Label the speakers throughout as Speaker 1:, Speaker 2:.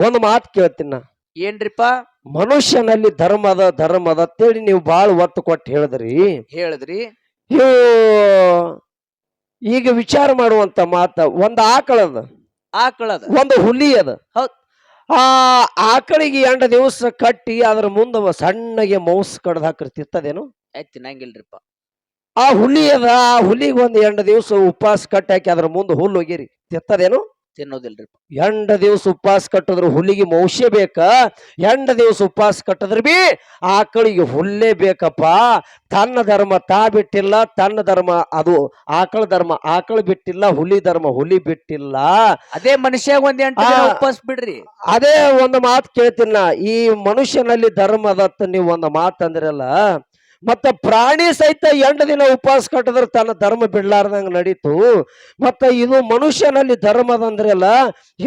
Speaker 1: ಒಂದು ಮಾತು ಕೇಳ್ತೀನಿ ನಾ.
Speaker 2: ಏನ್ರಿಪ್ಪ?
Speaker 1: ಮನುಷ್ಯನಲ್ಲಿ ಧರ್ಮದ ಧರ್ಮದ ಅಂತೇಳಿ ನೀವು ಬಾಳ ಒತ್ತು ಕೊಟ್ಟು ಹೇಳಿದ್ರಿ.
Speaker 2: ಹೇಳಿದ್ರಿ.
Speaker 1: ಇವು ಈಗ ವಿಚಾರ ಮಾಡುವಂತ ಮಾತ ಒಂದು ಆಕಳದ
Speaker 2: ಆಕಳದ
Speaker 1: ಒಂದು ಹುಲಿ ಅದ.
Speaker 2: ಹೌದ್.
Speaker 1: ಆ ಆಕಳಿಗೆ ಎಂಟು ದಿವಸ ಕಟ್ಟಿ ಅದ್ರ ಮುಂದೆ ಸಣ್ಣಗೆ ಮೌಸ್ ಕಡ್ದು ಹಾಕಿರ್ತಿರ್ತದೇನು
Speaker 2: ಆಯ್ತು ತಿನ್ನಂಗಿಲ್ರಿಪ್ಪ.
Speaker 1: ಆ ಹುಲಿ ಅದ. ಆ ಹುಲಿಗೆ ಒಂದು ಎಂಟು ದಿವಸ ಉಪವಾಸ ಕಟ್ಟಿ ಹಾಕಿ ಅದ್ರ ಮುಂದೆ ಹುಲ್ಲು ಹೋಗಿರಿ ತಿರ್ತದೇನು
Speaker 2: ತಿನ್ನೋದಿಲ್ರಿಪ್ಪ
Speaker 1: ಎಂಟು ದಿವಸ ಉಪವಾಸ ಕಟ್ಟಿದ್ರು ಹುಲಿಗೆ ಮೌಷ್ಯ ಬೇಕ? ಎಂಟು ದಿವಸ ಉಪವಾಸ ಕಟ್ಟಿದ್ರು ಬಿ ಆಕಳಿಗೆ ಹುಲ್ಲೇ ಬೇಕಪ್ಪ. ತನ್ನ ಧರ್ಮ ತಾ ಬಿಟ್ಟಿಲ್ಲ ತನ್ನ ಧರ್ಮ ಅದು ಆಕಳ ಧರ್ಮ ಆಕಳ ಬಿಟ್ಟಿಲ್ಲ ಹುಲಿ ಧರ್ಮ ಹುಲಿ ಬಿಟ್ಟಿಲ್ಲ.
Speaker 2: ಅದೇ ಮನುಷ್ಯ ಒಂದ್ ಎಂಟು ದಿನ ಉಪವಾಸ ಬಿಡ್ರಿ.
Speaker 1: ಅದೇ ಒಂದು ಮಾತು ಕೇಳ್ತೀನಿ ನಾ. ಈ ಮನುಷ್ಯನಲ್ಲಿ ಧರ್ಮ ಅದತ್ತ ನೀವು ಒಂದು ಮಾತು ಅಂದ್ರಲ್ಲ ಮತ್ತ ಪ್ರಾಣಿ ಸಹಿತ ಎಂಟು ದಿನ ಉಪವಾಸ ಕಟ್ಟಿದ್ರೆ ತನ್ನ ಧರ್ಮ ಬಿಡ್ಲಾರ್ದಂಗ ನಡೀತು. ಮತ್ತ ಇದು ಮನುಷ್ಯನಲ್ಲಿ ಧರ್ಮದಂದ್ರೆಲ್ಲ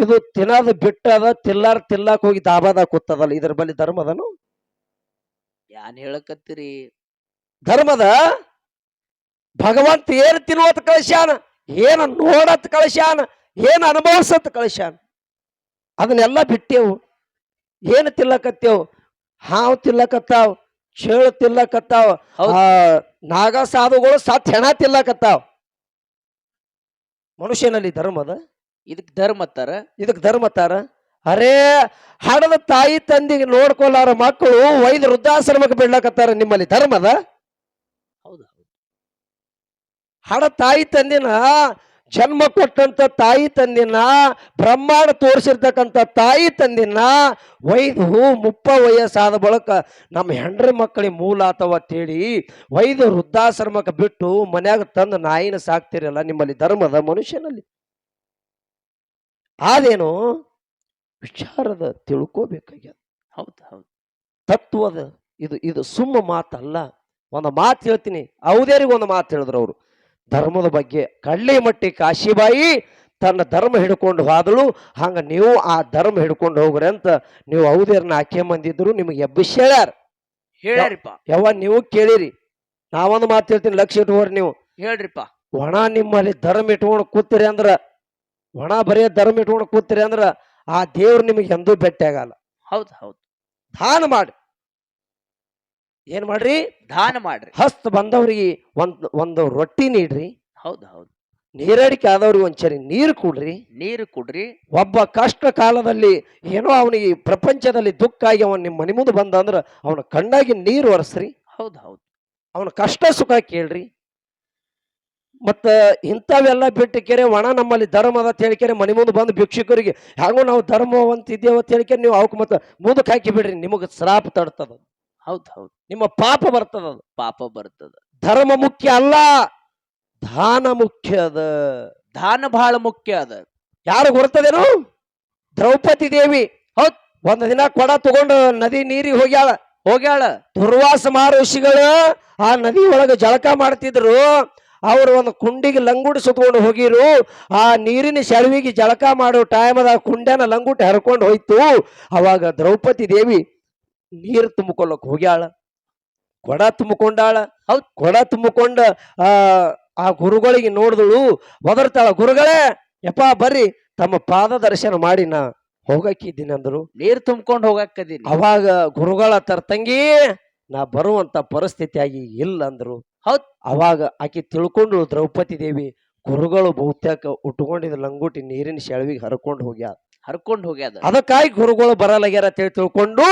Speaker 1: ಇದು ತಿನ್ನೋದು ಬಿಟ್ಟದ ತಿಲ್ಲಾರ ತಿಲ್ಲಾಕ್ ಹೋಗಿ ದಾಬಾದ ಕೂತದಲ್ಲ ಇದ್ರ ಬಳಿ ಧರ್ಮದನು
Speaker 2: ಯಾನ್ ಹೇಳಕತ್ತೀರಿ?
Speaker 1: ಧರ್ಮದ ಭಗವಂತ ಏನ್ ತಿನ್ನುವತ್ ಕಳಿಸ್ಯಾನ? ಏನ ನೋಡತ್ ಕಳಿಸ್ಯಾನ? ಏನ್ ಅನುಭವಿಸತ್ ಕಳಿಸ್ಯಾನ? ಅದನ್ನೆಲ್ಲ ಬಿಟ್ಟೆವು. ಏನು ತಿಲ್ಲಕತ್ತೇವು ಹಾವು ತಿಲ್ಲಕತ್ತಾವ್ ಚೇಳು ತಿಲ್ಲಕತ್ತಾವ ನಾಗ ಸಾಧುಗಳು ಸತ್ ಹೆಣ ತಿಲ್ಲಕತ್ತಾವ ಮನುಷ್ಯನಲ್ಲಿ ಧರ್ಮದ
Speaker 2: ಇದಕ್ ಧರ್ಮ ತರ
Speaker 1: ಇದಕ್ ಧರ್ಮ ತಾರ ಅರೇ ಹಡದ ತಾಯಿ ತಂದಿಗೆ ನೋಡ್ಕೊಲಾರ ಮಕ್ಕಳು ವೈದ್ಯ ವೃದ್ಧಾಶ್ರಮಕ್ಕೆ ಬಿಡ್ಲಕತ್ತಾರ ನಿಮ್ಮಲ್ಲಿ ಧರ್ಮದ
Speaker 2: ಹೌದು
Speaker 1: ಹಡ ತಾಯಿ ತಂದಿನ ಜನ್ಮ ಕೊಟ್ಟಂತ ತಾಯಿ ತಂದಿನ ಬ್ರಹ್ಮಾಂಡ ತೋರಿಸಿರ್ತಕ್ಕಂಥ ತಾಯಿ ತಂದಿನ ವೈದು ಮುಪ್ಪ ವಯಸ್ಸಾದ ಬಳಕ ನಮ್ಮ ಹೆಂಡ್ರ ಮಕ್ಕಳಿಗೆ ಮೂಲ ಅಥವಾ ತೇಳಿ ವೈದು ವೃದ್ಧಾಶ್ರಮಕ್ಕೆ ಬಿಟ್ಟು ಮನ್ಯಾಗ ತಂದು ನಾಯಿನ ಸಾಕ್ತಿರಲ್ಲ ನಿಮ್ಮಲ್ಲಿ ಧರ್ಮದ ಮನುಷ್ಯನಲ್ಲಿ. ಆದೇನು? ವಿಚಾರದ ತಿಳ್ಕೋಬೇಕಾಗ್ಯದ.
Speaker 2: ಹೌದು ಹೌದು.
Speaker 1: ತತ್ವದ ಇದು ಇದು ಸುಮ್ಮ ಮಾತಲ್ಲ. ಒಂದು ಮಾತು ಹೇಳ್ತೀನಿ. ಅವದೇರಿಗೆ ಒಂದು ಮಾತು ಹೇಳಿದ್ರು ಅವರು. ಧರ್ಮದ ಬಗ್ಗೆ ಕಳ್ಳಿ ಮಟ್ಟಿ ಕಾಶಿಬಾಯಿ ತನ್ನ ಧರ್ಮ ಹಿಡ್ಕೊಂಡು ಹೋದಳು. ಹಂಗ ನೀವು ಆ ಧರ್ಮ ಹಿಡ್ಕೊಂಡು ಹೋಗ್ರಿ ಅಂತ ನೀವು ಔದೇರ್ನ ಆಕೆ ಮಂದಿದ್ರು ನಿಮಗೆ ಎಬ್ಬಿಸಿ ಹೇಳ್ಯಾರ.
Speaker 2: ಹೇಳ್ಯಾರಿಪ್ಪ
Speaker 1: ಯಾವ ನೀವು ಕೇಳಿರಿ. ನಾವೊಂದು ಮಾತು ಹೇಳ್ತೀನಿ ಲಕ್ಷ ಇಟ್ಕೋರಿ ನೀವು.
Speaker 2: ಹೇಳ್ರಿಪ್ಪ.
Speaker 1: ಒಣ ನಿಮ್ಮಲ್ಲಿ ಧರ್ಮ ಇಟ್ಕೊಂಡು ಕೂತಿರಿ ಅಂದ್ರ ಒಣ ಬರೀ ಧರ್ಮ ಇಟ್ಕೊಂಡು ಕೂತಿರಿ ಅಂದ್ರ ಆ ದೇವ್ರು ನಿಮಗೆ ಎಂದೂ ಭೇಟಿ ಆಗಲ್ಲ
Speaker 2: ಹೌದು ಹೌದು.
Speaker 1: ದಾನ ಮಾಡಿ. ಏನ್ ಮಾಡ್ರಿ?
Speaker 2: ದಾನ ಮಾಡ್ರಿ.
Speaker 1: ಹಸ್ತ್ ಬಂದವ್ರಿಗೆ ಒಂದ್ ಒಂದು ರೊಟ್ಟಿ ನೀಡ್ರಿ.
Speaker 2: ಹೌದು ಹೌದು.
Speaker 1: ನೀರಡಿಕೆ ಆದವ್ರಿಗೆ ಒಂದ್ಸರಿ ನೀರು ಕೊಡ್ರಿ.
Speaker 2: ನೀರು ಕುಡ್ರಿ.
Speaker 1: ಒಬ್ಬ ಕಷ್ಟ ಕಾಲದಲ್ಲಿ ಏನೋ ಅವನಿಗೆ ಪ್ರಪಂಚದಲ್ಲಿ ದುಃಖ ಆಗಿ ಅವನ್ ನಿಮ್ಮ ಮನೆ ಮುಂದೆ ಬಂದ ಅಂದ್ರ ಅವನ ಕಣ್ಣಾಗಿ ನೀರು ಒರೆಸ್ರಿ.
Speaker 2: ಹೌದು ಹೌದು.
Speaker 1: ಅವನ ಕಷ್ಟ ಸುಖ ಕೇಳ್ರಿ. ಮತ್ತ ಇಂಥವೆಲ್ಲ ಬಿಟ್ಟು ಕೆರೆ ಒಣ ನಮ್ಮಲ್ಲಿ ಧರ್ಮ ಅದ ಹೇಳಿಕೆರೆ ಮನೆ ಮುಂದೆ ಬಂದು ಭಿಕ್ಷುಕರಿಗೆ ಹ್ಯಾಂಗೋ ನಾವು ಧರ್ಮವಂತ ಇದ್ದೇವ ಅಂತ ಹೇಳಿಕೆ ನೀವು ಅವಕ್ಕೆ ಮತ್ತೆ ಮುಂದಕ್ಕೆ ಹಾಕಿ ಬಿಡ್ರಿ ನಿಮಗೆ ಶ್ರಾಪ ತಡ್ತದ.
Speaker 2: ಹೌದು ಹೌದು.
Speaker 1: ನಿಮ್ಮ ಪಾಪ ಬರ್ತದ.
Speaker 2: ಪಾಪ ಬರ್ತದ.
Speaker 1: ಧರ್ಮ ಮುಖ್ಯ ಅಲ್ಲ. ದಾನ ಮುಖ್ಯ ಅದ.
Speaker 2: ದಾನ ಬಹಳ ಮುಖ್ಯ ಅದ.
Speaker 1: ಯಾರು ಗೊತ್ತದೇನು ದ್ರೌಪದಿ ದೇವಿ. ಹೌದ್. ಒಂದ್ ದಿನ ಕೊಡ ತಗೊಂಡು ನದಿ ನೀರಿಗೆ ಹೋಗ್ಯಾಳ.
Speaker 2: ಹೋಗ್ಯಾಳ.
Speaker 1: ದುರ್ವಾಸ ಮಹರ್ಷಿಗಳು ಆ ನದಿ ಒಳಗೆ ಜಳಕ ಮಾಡ್ತಿದ್ರು. ಅವರು ಒಂದು ಕುಂಡಿಗೆ ಲಂಗುಡಿ ಸುತ್ಕೊಂಡು ಹೋಗಿರು. ಆ ನೀರಿನ ಸೆಳವಿಗೆ ಜಳಕ ಮಾಡೋ ಟೈಮದ ಕುಂಡ್ಯಾನ ಲಂಗುಟ ಹರ್ಕೊಂಡು ಹೋಯ್ತು. ಅವಾಗ ದ್ರೌಪದಿ ದೇವಿ ನೀರು ತುಂಬಿಕೊಳ್ಳಕ್ ಹೋಗ್ಯಾಳ ಕೊಡ ತುಂಬಿಕೊಂಡಾಳ ಹೌದು ಕೊಡ ತುಂಬಿಕೊಂಡ ಆ ಆ ಗುರುಗಳಿಗೆ ನೋಡಿದಳು ಒದರ್ತಾಳ ಗುರುಗಳೇ ಯಪ್ಪ ಬರ್ರಿ ತಮ್ಮ ಪಾದ ದರ್ಶನ ಮಾಡಿ ನಾ ಹೋಗಕ್ಕಿದ್ದೀನಿ ಅಂದ್ರು.
Speaker 2: ನೀರ್ ತುಂಬಿಕೊಂಡು ಹೋಗಾಕದೀನಿ.
Speaker 1: ಅವಾಗ ಗುರುಗಳ ತರ್ತಂಗಿ ನಾ ಬರುವಂತ ಪರಿಸ್ಥಿತಿ ಆಗಿ ಇಲ್ಲ ಅಂದ್ರು.
Speaker 2: ಹೌದ್.
Speaker 1: ಅವಾಗ ಆಕೆ ತಿಳ್ಕೊಂಡು ದ್ರೌಪದಿ ದೇವಿ ಗುರುಗಳು ಬಹುತೇಕ ಉಟ್ಕೊಂಡಿದ್ದ ಲಂಗುಟಿ ನೀರಿನ ಶೆಳವಿಗೆ ಹರ್ಕೊಂಡು ಹೋಗ್ಯಾರ
Speaker 2: ಹರ್ಕೊಂಡ್ ಹೋಗ್ಯದ
Speaker 1: ಅದಕ್ಕಾಗಿ ಗುರುಗಳು ಬರಲಾಗ್ಯಾರ ಅಂತ ಹೇಳಿ ತಿಳ್ಕೊಂಡು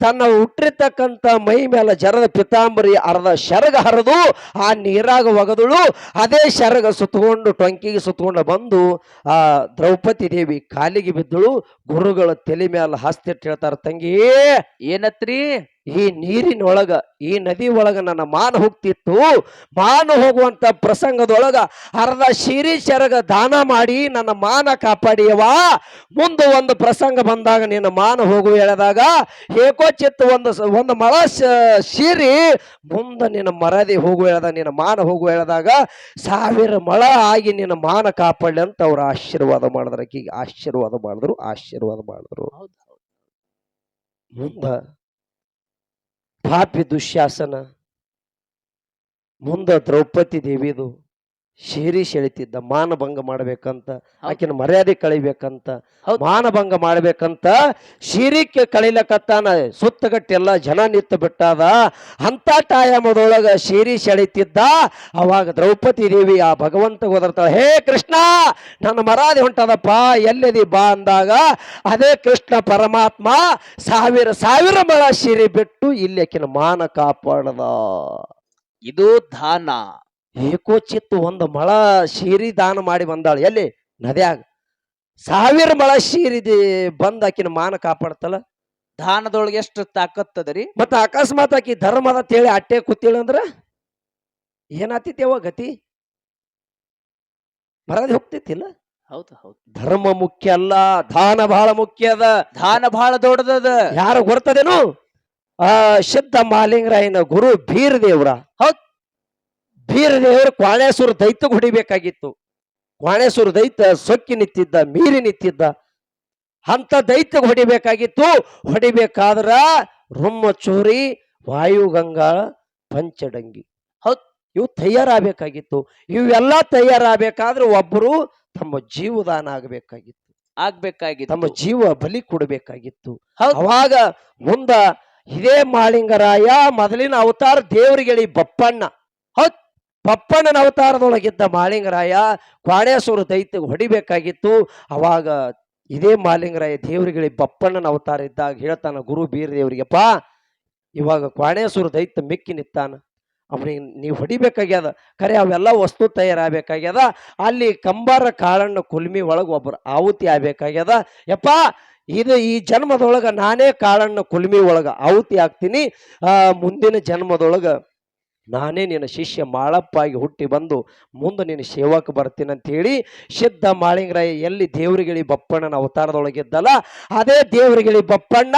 Speaker 1: ತನ್ನ ಹುಟ್ಟಿರ್ತಕ್ಕಂಥ ಮೈ ಮೇಲೆ ಜರದ ಪಿತಾಂಬರಿ ಅರ್ಧ ಶರಗ ಹರಿದು ಆ ನೀರಾಗ ಒಗದಳು, ಅದೇ ಶರಗ ಸುತ್ತಕೊಂಡು ಟೊಂಕಿಗೆ ಸುತ್ತಕೊಂಡು ಬಂದು ಆ ದ್ರೌಪದಿ ದೇವಿ ಕಾಲಿಗೆ ಬಿದ್ದಳು ಗುರುಗಳ ತಲೆ ಮ್ಯಾಲ ಹಸ್ತಿಟ್ಟು ಹೇಳ್ತಾರ ತಂಗಿ
Speaker 2: ಏನತ್ರಿ?
Speaker 1: ಈ ನೀರಿನೊಳಗ ಈ ನದಿ ಒಳಗ ನನ್ನ ಮಾನ ಹೋಗ್ತಿತ್ತು. ಮಾನ ಹೋಗುವಂತ ಪ್ರಸಂಗದೊಳಗ ಅರ್ಧ ಶಿರಿ ಶರಗ ದಾನ ಮಾಡಿ ನನ್ನ ಮಾನ ಕಾಪಾಡಿಯವ ಮುಂದೆ ಒಂದು ಪ್ರಸಂಗ ಬಂದಾಗ ನಿನ್ನ ಮಾನ ಹೋಗು ಹೇಳಿದಾಗ ಏಕೋಚಿತ್ತು ಒಂದು ಒಂದು ಮಳ ಶಿರಿ ಮುಂದೆ ನಿನ್ನ ಮರದಿ ಹೋಗು ಹೇಳ್ದ ನಿನ್ನ ಮಾನ ಹೋಗು ಹೇಳಿದಾಗ ಸಾವಿರ ಮಳ ಆಗಿ ನಿನ್ನ ಮಾನ ಕಾಪಾಡಲಿ ಅಂತ ಅವ್ರು ಆಶೀರ್ವಾದ ಮಾಡಿದ್ರು. ಆಕಿಗೆ ಆಶೀರ್ವಾದ ಮಾಡಿದ್ರು ಆಶೀರ್ವಾದ ಮಾಡಿದ್ರು.
Speaker 2: ಹೌದು
Speaker 1: ಮುಂದ ಪಾಪಿ ದುಶ್ಯಾಸನ ಮುಂದ ದ್ರೌಪದಿ ದೇವಿದು ಶಿರೀಶ್ ಸೆಳಿತಿದ್ದ ಮಾನಭಂಗ ಮಾಡ್ಬೇಕಂತ. ಆಕಿನ ಮರ್ಯಾದೆ ಕಳಿಬೇಕಂತ. ಮಾನಭಂಗ ಮಾಡ್ಬೇಕಂತ ಶೀರಿಕೆ ಕಳಿಲಕತ್ತಾನ ಸುತ್ತಗಟ್ಟೆಲ್ಲ ಜನ ನಿತ್ತು ಬಿಟ್ಟಾದ ಅಂತ ಟಾಯಮದೊಳಗ ಶಿರೀಶ್ ಎಳಿತಿದ್ದ ಅವಾಗ ದ್ರೌಪದಿ ದೇವಿ ಆ ಭಗವಂತ ಹೋದರ್ತಾಳೆ ಹೇ ಕೃಷ್ಣ ನನ್ನ ಮರಾದಿ ಹೊಂಟದಪ್ಪ ಎಲ್ಲದಿ ಬಾ ಅಂದಾಗ ಅದೇ ಕೃಷ್ಣ ಪರಮಾತ್ಮ ಸಾವಿರ ಸಾವಿರ ಮಳ ಶಿರಿ ಬಿಟ್ಟು ಇಲ್ಲಿ ಆಕಿನ ಮಾನ ಕಾಪಾಡದ
Speaker 2: ಇದು ದಾನ
Speaker 1: ಏಕೋಚಿತ್ತು ಒಂದು ಮಳ ಶೀರಿ ದಾನ ಮಾಡಿ ಬಂದಾಳು. ಎಲ್ಲಿ? ನದ್ಯಾಗ. ಸಾವಿರ ಮಳ ಶೀರಿದಿ ಬಂದ ಆಕಿನ ಮಾನ ಕಾಪಾಡ್ತಲ್ಲ?
Speaker 2: ದಾನದೊಳಗೆ ಎಷ್ಟು ತಾಕತ್ತದರಿ?
Speaker 1: ಮತ್ತ ಅಕಸ್ಮಾತ್ ಆಕಿ ಧರ್ಮದ ತೇಳಿ ಅಟ್ಟೆ ಕೂತಿಳಂದ್ರ ಏನಾತಿತ್ತೇವ ಗತಿ? ಮರದಿ ಹೋಗ್ತಿತ್ತಿಲ್ಲ?
Speaker 2: ಹೌದು ಹೌದು.
Speaker 1: ಧರ್ಮ ಮುಖ್ಯ ಅಲ್ಲ ದಾನ ಬಹಳ ಮುಖ್ಯ ಅದ.
Speaker 2: ದಾನ ಬಹಳ ದೊಡ್ಡದದ.
Speaker 1: ಯಾರು ಗೊತ್ತದೇನು ಆ ಶುದ್ಧ ಮಾಲಿಂಗರಾಯನ ಗುರು ಬೀರ್ ದೇವ್ರ
Speaker 2: ಹೌದ್.
Speaker 1: ಬೀರ್ ದೇವ್ರ ಕ್ವಾಣೇಶ್ವರ ದೈತ್ಯ ಹೊಡಿಬೇಕಾಗಿತ್ತು. ಕ್ವಾಣೇಶ್ವರ ದೈತ್ಯ ಸೊಕ್ಕಿ ನಿಂತಿದ್ದ ಮೀರಿ ನಿಂತಿದ್ದ ಅಂತ ದೈತ್ಯ ಹೊಡಿಬೇಕಾಗಿತ್ತು. ಹೊಡಿಬೇಕಾದ್ರ ರುಮ್ಮ ಚೋರಿ ವಾಯುಗಂಗಾಳ ಪಂಚಡಂಗಿ.
Speaker 2: ಹೌದ್.
Speaker 1: ಇವು ತಯಾರಾಗಬೇಕಾಗಿತ್ತು. ಇವೆಲ್ಲ ತಯಾರಾಗಬೇಕಾದ್ರೆ ಒಬ್ಬರು ತಮ್ಮ ಜೀವದಾನ ಆಗಬೇಕಾಗಿತ್ತು. ತಮ್ಮ ಜೀವ ಬಲಿ ಕೊಡಬೇಕಾಗಿತ್ತು. ಅವಾಗ ಮುಂದ ಇದೇ ಮಾಳಿಂಗರಾಯ ಮೊದಲಿನ ಅವತಾರ ದೇವರಿಗೆ ಬಪ್ಪಣ್ಣ. ಹೌದ್ ಬಪ್ಪಣ್ಣನ ಅವತಾರದೊಳಗಿದ್ದ ಮಾಲಿಂಗರಾಯ ಕ್ವಾಣೇಶ್ವರ ದೈತ್ಯ ಹೊಡಿಬೇಕಾಗಿತ್ತು. ಅವಾಗ ಇದೇ ಮಾಲಿಂಗರಾಯ ದೇವರುಗಳಿಗೆ ಬಪ್ಪಣ್ಣನ ಅವತಾರ ಇದ್ದಾಗ ಹೇಳ್ತಾನ, ಗುರು ಬೀರ್ ದೇವರಿಗೆಪ್ಪ ಇವಾಗ ಕ್ವಾಣೇಶ್ವರ ದೈತ್ಯ ಮಿಕ್ಕಿ ನಿತ್ತಾನ ಅವನಿಗೆ ನೀವು ಹೊಡಿಬೇಕಾಗ್ಯದ. ಖರೆ ಅವೆಲ್ಲ ವಸ್ತು ತಯಾರಾಗಬೇಕಾಗ್ಯದ. ಅಲ್ಲಿ ಕಂಬಾರ ಕಾಳಣ್ಣ ಕುಲ್ಮಿ ಒಳಗೆ ಒಬ್ಬರು ಆಹುತಿ ಆಗ್ಬೇಕಾಗ್ಯದ. ಯಪ್ಪ, ಇದು ಈ ಜನ್ಮದೊಳಗೆ ನಾನೇ ಕಾಳಣ್ಣ ಕುಲ್ಮಿ ಒಳಗ ಆಹುತಿ ಆಗ್ತೀನಿ ಮುಂದಿನ ಜನ್ಮದೊಳಗ ನಾನೇ ನಿನ್ನ ಶಿಷ್ಯ ಮಾಳಪ್ಪಾಗಿ ಹುಟ್ಟಿ ಬಂದು ಮುಂದೆ ನಿನ್ನ ಸೇವಕ ಬರ್ತೀನಿ ಅಂತ ಹೇಳಿ ಸಿದ್ಧ ಮಾಳಿಂಗರಾಯ ಎಲ್ಲಿ ದೇವರಿಗಿಳಿ ಬಪ್ಪಣ್ಣನ ಅವತಾರದೊಳಗಿದ್ದಲ್ಲ ಅದೇ ದೇವರಿಗಿಳಿ ಬಪ್ಪಣ್ಣ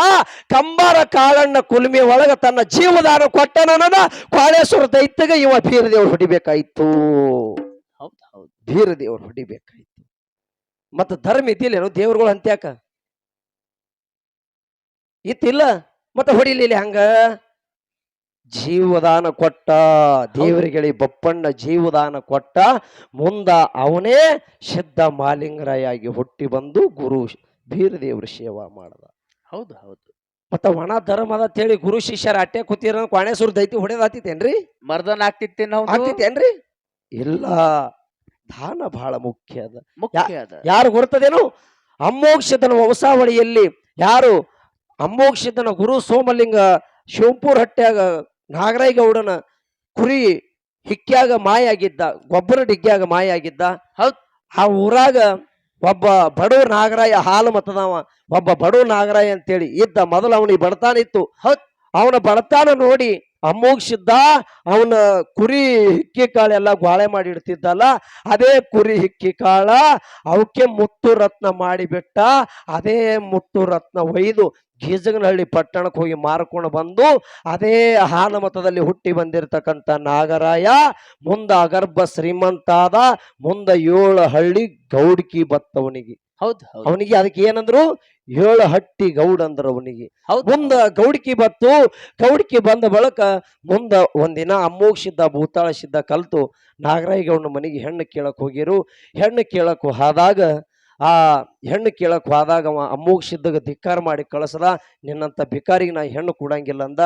Speaker 1: ಕಂಬಾರ ಕಾಳಣ್ಣ ಕುಲ್ಮಿ ಒಳಗೆ ತನ್ನ ಜೀವದಾನ ಕೊಟ್ಟನ ಕಾಳೇಶ್ವರ ದೈತ್ಯಗ ಇವ ಬೀರದೇವ್ರು ಹೊಡಿಬೇಕಾಯ್ತು.
Speaker 2: ಬೀರ ಹೌದು.
Speaker 1: ಬೀರದೇವ್ರು ಹೊಡಿಬೇಕಾಯ್ತು. ಮತ್ತ ಧರ್ಮ ಇದ್ದಿಲ್ಲೇನು ದೇವ್ರುಗಳು ಅಂತ್ಯಾಕ? ಇತ್ತಿಲ್ಲ? ಮತ್ತೆ ಹೊಡಿಲಿಲ್ಲ ಹಂಗ? ಜೀವದಾನ ಕೊಟ್ಟ ದೇವರಿಗಳಿ ಬಪ್ಪಣ್ಣ ಜೀವದಾನ ಕೊಟ್ಟ ಮುಂದ ಅವನೇ ಶುದ್ಧ ಮಾಲಿಂಗರಾಯಾಗಿ ಹುಟ್ಟಿ ಬಂದು ಗುರು ಬೀರದೇವ್ರ ಸೇವಾ ಮಾಡದ.
Speaker 2: ಹೌದು ಹೌದು.
Speaker 1: ಮತ್ತ ಒಣ ಧರ್ಮ ಅದ ಹೇಳಿ ಗುರು ಶಿಷ್ಯರ ಅಟ್ಟೆ ಕೂತಿರ ಕ್ವಾಣೇಶ್ವರ ದೈತಿ ಹೊಡೆದಾತಿತ್ತೇನ್ರಿ?
Speaker 2: ಮರ್ದನ್ ಆಗ್ತಿತ್ತೇನ್
Speaker 1: ಆಗ್ತಿತ್ತೇನ್ರಿ? ಇಲ್ಲ ದಾನ ಬಹಳ ಮುಖ್ಯ ಅದ.
Speaker 2: ಮುಖ್ಯ ಅದ.
Speaker 1: ಯಾರು ಗೊತ್ತದೇನು ಅಮ್ಮೋಕ್ಷತನ ವಂಶಾವಳಿಯಲ್ಲಿ ಯಾರು? ಅಮ್ಮೋಕ್ಷತನ ಗುರು ಸೋಮಲಿಂಗ ಶಿವಪುರ ಹಟ್ಟ್ಯಾಗ ನಾಗರಾಯಗೌಡನ ಕುರಿ ಹಿಕ್ಕ್ಯಾಗ ಮಾಯ ಆಗಿದ್ದ ಗೊಬ್ಬರ ಡಿಗ್ಗ್ಯಾಗ ಮಾಯ ಆಗಿದ್ದ
Speaker 2: ಹೌದ್.
Speaker 1: ಆ ಊರಾಗ ಒಬ್ಬ ಬಡವ ನಾಗರಾಯ ಹಾಲು ಮತದವ ಒಬ್ಬ ಬಡವ ನಾಗರಾಯ ಅಂತೇಳಿ ಇದ್ದ ಮೊದಲು ಅವನಿಗೆ ಬಡತಾನ ಇತ್ತು
Speaker 2: ಹೌದ್.
Speaker 1: ಅವನ ಬಡತಾನ ನೋಡಿ ಅಮ್ಮೋಗಿಸಿದ್ದ ಅವನ ಕುರಿ ಹಿಕ್ಕಿ ಕಾಳೆಲ್ಲ ಗ್ವಾಳೆ ಮಾಡಿ ಇಡ್ತಿದ್ದಲ್ಲ ಅದೇ ಕುರಿ ಹಿಕ್ಕಿ ಕಾಳ ಅವಕ್ಕೆ ಮುತ್ತು ರತ್ನ ಮಾಡಿಬಿಟ್ಟ ಅದೇ ಮುತ್ತು ರತ್ನ ಒಯ್ದು ಗೀಜಗನಹಳ್ಳಿ ಪಟ್ಟಣಕ್ಕೆ ಹೋಗಿ ಮಾರ್ಕೊಂಡು ಬಂದು ಅದೇ ಹಾನಮತದಲ್ಲಿ ಹುಟ್ಟಿ ಬಂದಿರತಕ್ಕಂಥ ನಾಗರಾಯ ಮುಂದ ಅಗರ್ಭ ಶ್ರೀಮಂತ ಆದ ಮುಂದ ಏಳು ಹಳ್ಳಿ ಗೌಡ್ಕಿ ಬತ್ತವನಿಗೆ.
Speaker 2: ಹೌದು.
Speaker 1: ಅವನಿಗೆ ಅದಕ್ಕೆ ಏನಂದ್ರು? ಏಳು ಹಟ್ಟಿ ಗೌಡ್ ಅಂದ್ರ ಅವನಿಗೆ. ಮುಂದ ಗೌಡ್ಕಿ ಬತ್ತು ಗೌಡ್ಕಿ ಬಂದ ಬಳಿಕ ಮುಂದ ಒಂದಿನ ಅಮ್ಮೋಗಿಸಿದ್ದ ಭೂತಾಳಿಸಿದ್ದ ಕಲ್ತು ನಾಗರಾಯ ಗೌಡನ ಮನೆಗೆ ಹೆಣ್ಣು ಕೇಳಕ್ ಹೋಗಿರು. ಹೆಣ್ಣು ಕೇಳಕ್ ಹೋದಾಗ ಆ ಹೆಣ್ಣು ಕೇಳಕ್ ಹೋದಾಗ ಅವ ಅಮ್ಮೋಗಿಸಿದ್ದಾಗ ಧಿಕ್ಕಾರ ಮಾಡಿ ಕಳಿಸದ ನಿನ್ನಂತ ಭಿಕಾರಿಗೆ ನಾ ಹೆಣ್ಣು ಕೊಡಂಗಿಲ್ಲ ಅಂದ.